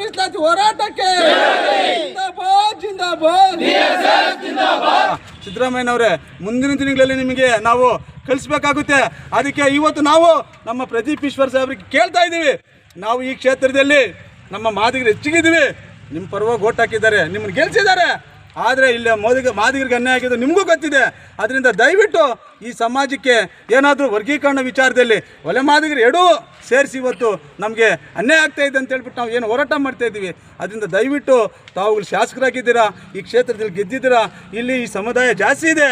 ಮೀಸಲಾತಿ ಹೋರಾಟಕ್ಕೆ ಸಿದ್ದರಾಮಯ್ಯನವರೇ, ಮುಂದಿನ ದಿನಗಳಲ್ಲಿ ನಿಮಗೆ ನಾವು ಕಳಿಸ್ಬೇಕಾಗುತ್ತೆ. ಅದಕ್ಕೆ ಇವತ್ತು ನಾವು ನಮ್ಮ ಪ್ರದೀಪ್ ಈಶ್ವರ್ ಸಾಹೇಬ್ರಿಗೆ ಕೇಳ್ತಾ ಇದ್ದೀವಿ. ನಾವು ಈ ಕ್ಷೇತ್ರದಲ್ಲಿ ನಮ್ಮ ಮಾದಿಗರು ಹೆಚ್ಚಿಗಿದ್ದೀವಿ ನಿಮ್ಮ ಪರವಾಗಿ ಓಟ್ ಹಾಕಿದ್ದಾರೆ, ನಿಮ್ಮನ್ನು ಗೆಲ್ಸಿದ್ದಾರೆ. ಆದರೆ ಇಲ್ಲಿ ಮೋದಿಗ ಮಾದಿಗರಿಗೆ ಅನ್ಯಾಯ ಆಗಿದ್ದು ನಿಮಗೂ ಗೊತ್ತಿದೆ. ಅದರಿಂದ ದಯವಿಟ್ಟು ಈ ಸಮಾಜಕ್ಕೆ ಏನಾದರೂ ವರ್ಗೀಕರಣ ವಿಚಾರದಲ್ಲಿ ಒಲೆ ಮಾದಿಗರು ಎರಡೂ ಸೇರಿಸಿ ಇವತ್ತು ನಮಗೆ ಅನ್ಯಾಯ ಆಗ್ತಾ ಇದೆ ಅಂತ ಹೇಳ್ಬಿಟ್ಟು ನಾವು ಏನು ಹೋರಾಟ ಮಾಡ್ತಾ ಇದ್ದೀವಿ. ಅದರಿಂದ ದಯವಿಟ್ಟು ತಾವುಗಳು ಶಾಸಕರಾಗಿದ್ದೀರಾ, ಈ ಕ್ಷೇತ್ರದಲ್ಲಿ ಗೆದ್ದಿದ್ದೀರಾ, ಇಲ್ಲಿ ಈ ಸಮುದಾಯ ಜಾಸ್ತಿ ಇದೆ.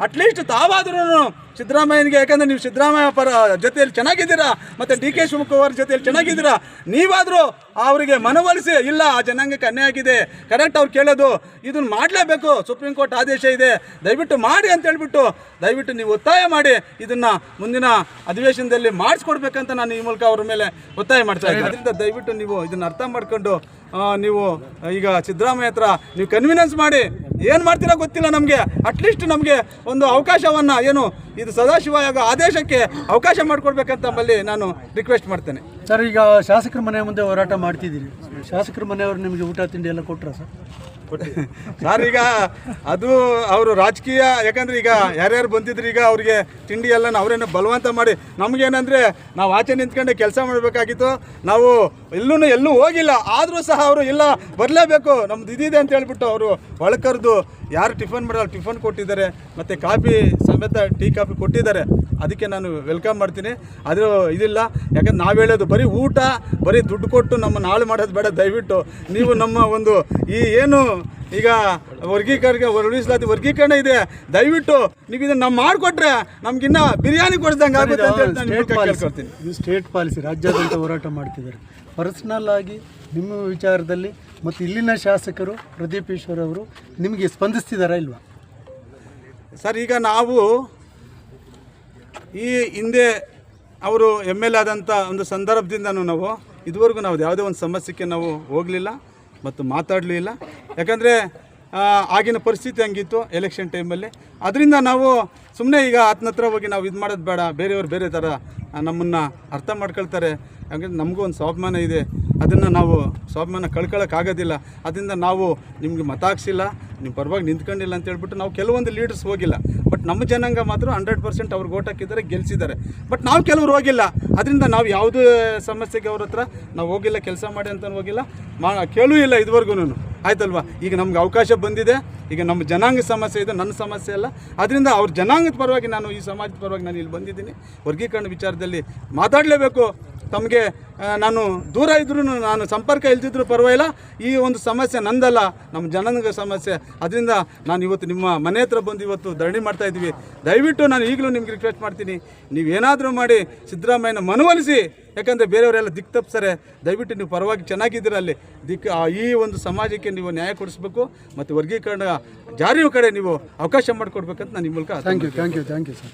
ಅಟ್ಲೀಸ್ಟ್ ತಾವಾದ್ರೂ ಸಿದ್ದರಾಮಯ್ಯನಿಗೆ ಯಾಕಂದ್ರೆ ನೀವು ಸಿದ್ದರಾಮಯ್ಯ ಪರ ಜೊತೆಯಲ್ಲಿ ಚೆನ್ನಾಗಿದ್ದೀರಾ ಮತ್ತು ಡಿ ಕೆ ಶಿವಕುಮಾರ್ ಜೊತೆಯಲ್ಲಿ ಚೆನ್ನಾಗಿದ್ದೀರಾ ನೀವಾದರೂ ಅವರಿಗೆ ಮನವೊಲಿಸಿ ಇಲ್ಲ ಆ ಜನಾಂಗಕ್ಕೆ ಅನ್ಯಾಯ ಆಗಿದೆ ಕರೆಕ್ಟ್ ಅವ್ರು ಕೇಳೋದು ಇದನ್ನು ಮಾಡಲೇಬೇಕು ಸುಪ್ರೀಂ ಕೋರ್ಟ್ ಆದೇಶ ಇದೆ ದಯವಿಟ್ಟು ಮಾಡಿ ಅಂತ ಹೇಳ್ಬಿಟ್ಟು ದಯವಿಟ್ಟು ನೀವು ಒತ್ತಾಯ ಮಾಡಿ ಇದನ್ನು ಮುಂದಿನ ಅಧಿವೇಶನದಲ್ಲಿ ಮಾಡಿಸ್ಕೊಡ್ಬೇಕಂತ ನಾನು ಈ ಮೂಲಕ ಅವ್ರ ಮೇಲೆ ಒತ್ತಾಯ ಮಾಡ್ತಾ ಇದ್ದೀನಿ. ಅದರಿಂದ ದಯವಿಟ್ಟು ನೀವು ಇದನ್ನು ಅರ್ಥ ಮಾಡ್ಕೊಂಡು ನೀವು ಈಗ ಸಿದ್ದರಾಮಯ್ಯ ಹತ್ರ ನೀವು ಕನ್ವಿನೆನ್ಸ್ ಮಾಡಿ, ಏನು ಮಾಡ್ತೀರಾ ಗೊತ್ತಿಲ್ಲ ನಮಗೆ. ಅಟ್ಲೀಸ್ಟ್ ನಮಗೆ ಒಂದು ಅವಕಾಶವನ್ನು, ಏನು, ಇದು ಸದಾಶಿವ ಆದೇಶಕ್ಕೆ ಅವಕಾಶ ಮಾಡಿಕೊಡ್ಬೇಕಂತ ನಮ್ಮಲ್ಲಿ ನಾನು ರಿಕ್ವೆಸ್ಟ್ ಮಾಡ್ತೇನೆ. ಸರ್, ಈಗ ಶಾಸಕರ ಮನೆ ಮುಂದೆ ಹೋರಾಟ ಮಾಡ್ತಿದ್ದೀರಿ. ಶಾಸಕರ ಮನೆಯವರು ನಿಮಗೆ ಊಟ, ತಿಂಡಿ ಎಲ್ಲ ಕೊಟ್ರ ಸರ್? ಸರ್, ಈಗ ಅದು ಅವರು ರಾಜಕೀಯ, ಯಾಕಂದ್ರೆ ಈಗ ಯಾರ್ಯಾರು ಬಂದಿದ್ರು ಈಗ ಅವ್ರಿಗೆ ತಿಂಡಿ ಎಲ್ಲ ಅವರೇನು ಬಲವಂತ ಮಾಡಿ, ನಮಗೇನಂದ್ರೆ ನಾವು ಆಚೆ ನಿಂತ್ಕೊಂಡೆ ಕೆಲಸ ಮಾಡಬೇಕಾಗಿತ್ತು. ನಾವು ಎಲ್ಲೂ ಎಲ್ಲೂ ಹೋಗಿಲ್ಲ, ಆದರೂ ಸಹ ಅವರು ಇಲ್ಲ, ಬರಲೇಬೇಕು, ನಮ್ದು ಇದಿದೆ ಅಂತ ಹೇಳ್ಬಿಟ್ಟು ಅವರು ಒಳಕರ್ದು ಯಾರು ಟಿಫನ್ ಮಾಡಲ್ಲ, ಟಿಫನ್ ಕೊಟ್ಟಿದ್ದಾರೆ, ಮತ್ತು ಕಾಫಿ ಸಮೇತ ಟೀ, ಕಾಫಿ ಕೊಟ್ಟಿದ್ದಾರೆ. ಅದಕ್ಕೆ ನಾನು ವೆಲ್ಕಮ್ ಮಾಡ್ತೀನಿ. ಅದು ಇದಿಲ್ಲ. ಯಾಕಂದ್ರೆ ನಾವು ಹೇಳೋದು ಬರೀ ಊಟ, ಬರೀ ದುಡ್ಡು ಕೊಟ್ಟು ನಮ್ಮನ್ನು ಹಾಳು ಮಾಡೋದು ಬೇಡ, ದಯವಿಟ್ಟು. ನೀವು ನಮ್ಮ ಒಂದು ಈ ಏನು ಈಗ ವರ್ಗೀಕರಣ ಮೀಸಲಾತಿ ವರ್ಗೀಕರಣ ಇದೆ. ದಯವಿಟ್ಟು ನೀವು ಇದನ್ನ ನಾವು ಮಾಡಿಕೊಟ್ರೆ ನಮ್ಗಿನ್ನ ಬಿರಿಯಾನಿ ಕೊಡ್ದಂಗೆ ಆಗುತ್ತೆ ಅಂತ ಹೇಳಿ ನಾನು ಸ್ಟೇಟ್ ಪಾಲಿಸಿ ಕೇಳ್ಕೊಳ್ತೀನಿ. ಇದು ಸ್ಟೇಟ್ ಪಾಲಿಸಿ ರಾಜ್ಯಾದ್ಯಂತ ಹೋರಾಟ ಮಾಡ್ತಿದ್ದಾರೆ. ಪರ್ಸನಲ್ ಆಗಿ ನಿಮ್ಮ ವಿಚಾರದಲ್ಲಿ ಮತ್ತು ಇಲ್ಲಿನ ಶಾಸಕರು ಪ್ರದೀಪ್ ಈಶ್ವರ್ ಅವರು ನಿಮಗೆ ಸ್ಪಂದಿಸ್ತಿದ್ದಾರಾ ಇಲ್ವಾ? ಸರ್ ಈಗ ನಾವು ಈ ಹಿಂದೆ ಅವರು ಎಂ ಎಲ್ ಆದಂಥ ಒಂದು ಸಂದರ್ಭದಿಂದನೂ ನಾವು ಇದುವರೆಗೂ ನಾವು ಯಾವುದೇ ಒಂದು ಸಮಸ್ಯೆಗೆ ನಾವು ಹೋಗಲಿಲ್ಲ ಮತ್ತು ಮಾತಾಡಲಿಲ್ಲ. ಯಾಕಂದರೆ ಆಗಿನ ಪರಿಸ್ಥಿತಿ ಹಂಗಿತ್ತು ಎಲೆಕ್ಷನ್ ಟೈಮಲ್ಲಿ ಅದರಿಂದ ನಾವು ಸುಮ್ಮನೆ ಈಗ ಆತನ ಹತ್ರ ಹೋಗಿ ನಾವು ಇದು ಮಾಡೋದು ಬೇಡ, ಬೇರೆಯವ್ರು ಬೇರೆ ಥರ ನಮ್ಮನ್ನು ಅರ್ಥ ಮಾಡ್ಕೊಳ್ತಾರೆ. ಯಾಕಂದ್ರೆ ನಮಗೂ ಒಂದು ಸ್ವಾಭಿಮಾನ ಇದೆ. ಅದನ್ನು ನಾವು ಸ್ವಾಭಿಮಾನ ಕಳ್ಕೊಳ್ಳೋಕ್ಕಾಗೋದಿಲ್ಲ ಅದರಿಂದ ನಾವು ನಿಮಗೆ ಮತ ಹಾಕ್ಸಿಲ್ಲ ನಿಮ್ಮ ಪರವಾಗಿ ನಿಂತ್ಕೊಂಡಿಲ್ಲ ಅಂತ ಹೇಳ್ಬಿಟ್ಟು ನಾವು ಕೆಲವೊಂದು ಲೀಡರ್ಸ್ ಹೋಗಿಲ್ಲ. ಬಟ್ ನಮ್ಮ ಜನಾಂಗ ಮಾತ್ರ ಹಂಡ್ರೆಡ್ ಪರ್ಸೆಂಟ್ ಅವ್ರಿಗೆ ಓಟ್ ಹಾಕಿದ್ದಾರೆ, ಗೆಲ್ಸಿದ್ದಾರೆ. ಬಟ್ ನಾವು ಕೆಲವರು ಹೋಗಿಲ್ಲ. ಅದರಿಂದ ನಾವು ಯಾವುದೇ ಸಮಸ್ಯೆಗೆ ಅವ್ರ ಹತ್ರ ನಾವು ಹೋಗಿಲ್ಲ, ಕೆಲಸ ಮಾಡಿ ಅಂತ ಹೋಗಿಲ್ಲ. ಮಾ, ಕೇಳೂ ಇಲ್ಲ ಇದುವರೆಗೂ ಆಯ್ತಲ್ವಾ? ಈಗ ನಮ್ಗೆ ಅವಕಾಶ ಬಂದಿದೆ. ಈಗ ನಮ್ಮ ಜನಾಂಗ ಸಮಸ್ಯೆ ಇದೆ, ನನ್ನ ಸಮಸ್ಯೆ ಅಲ್ಲ. ಅದರಿಂದ ಅವ್ರ ಜನಾಂಗದ ಪರವಾಗಿ ನಾನು ಈ ಸಮಾಜದ ಪರವಾಗಿ ನಾನು ಇಲ್ಲಿ ಬಂದಿದ್ದೀನಿ. ವರ್ಗೀಕರಣ ವಿಚಾರದಲ್ಲಿ ಮಾತಾಡಲೇಬೇಕು. ತಮಗೆ ನಾನು ದೂರ ಇದ್ರೂ ನಾನು ಸಂಪರ್ಕ ಇಲ್ದಿದ್ರೂ ಪರವಾಗಿಲ್ಲ. ಈ ಒಂದು ಸಮಸ್ಯೆ ನಂದಲ್ಲ ನಮ್ಮ ಜನಾಂಗ ಸಮಸ್ಯೆ. ಅದರಿಂದ ನಾನು ಇವತ್ತು ನಿಮ್ಮ ಮನೆ ಹತ್ರ ಬಂದು ಇವತ್ತು ಧರಣಿ ಮಾಡ್ತಾ ಇದ್ದೀವಿ. ದಯವಿಟ್ಟು ನಾನು ಈಗಲೂ ನಿಮ್ಗೆ ರಿಕ್ವೆಸ್ಟ್ ಮಾಡ್ತೀನಿ. ನೀವೇನಾದರೂ ಮಾಡಿ ಸಿದ್ದರಾಮಯ್ಯನ ಮನವೊಲಿಸಿ. ಯಾಕಂದರೆ ಬೇರೆಯವರೆಲ್ಲ ದಿಕ್ಕು ತಪ್ಪಿಸ್ತಾರೆ ದಯವಿಟ್ಟು ನೀವು ಪರವಾಗಿ ಚೆನ್ನಾಗಿದ್ದೀರ ಅಲ್ಲಿ. ದಿಕ್ಕು ಆ ಈ ಒಂದು ಸಮಾಜಕ್ಕೆ ನೀವು ನ್ಯಾಯ ಕೊಡಿಸ್ಬೇಕು. ಮತ್ತು ವರ್ಗೀಕರಣ ಜಾರಿಯ ಕಡೆ ನೀವು ಅವಕಾಶ ಮಾಡಿಕೊಡ್ಬೇಕಂತ ನಾನು ನಿಮ್ಮ ಮೂಲಕ thank you thank you thank you sir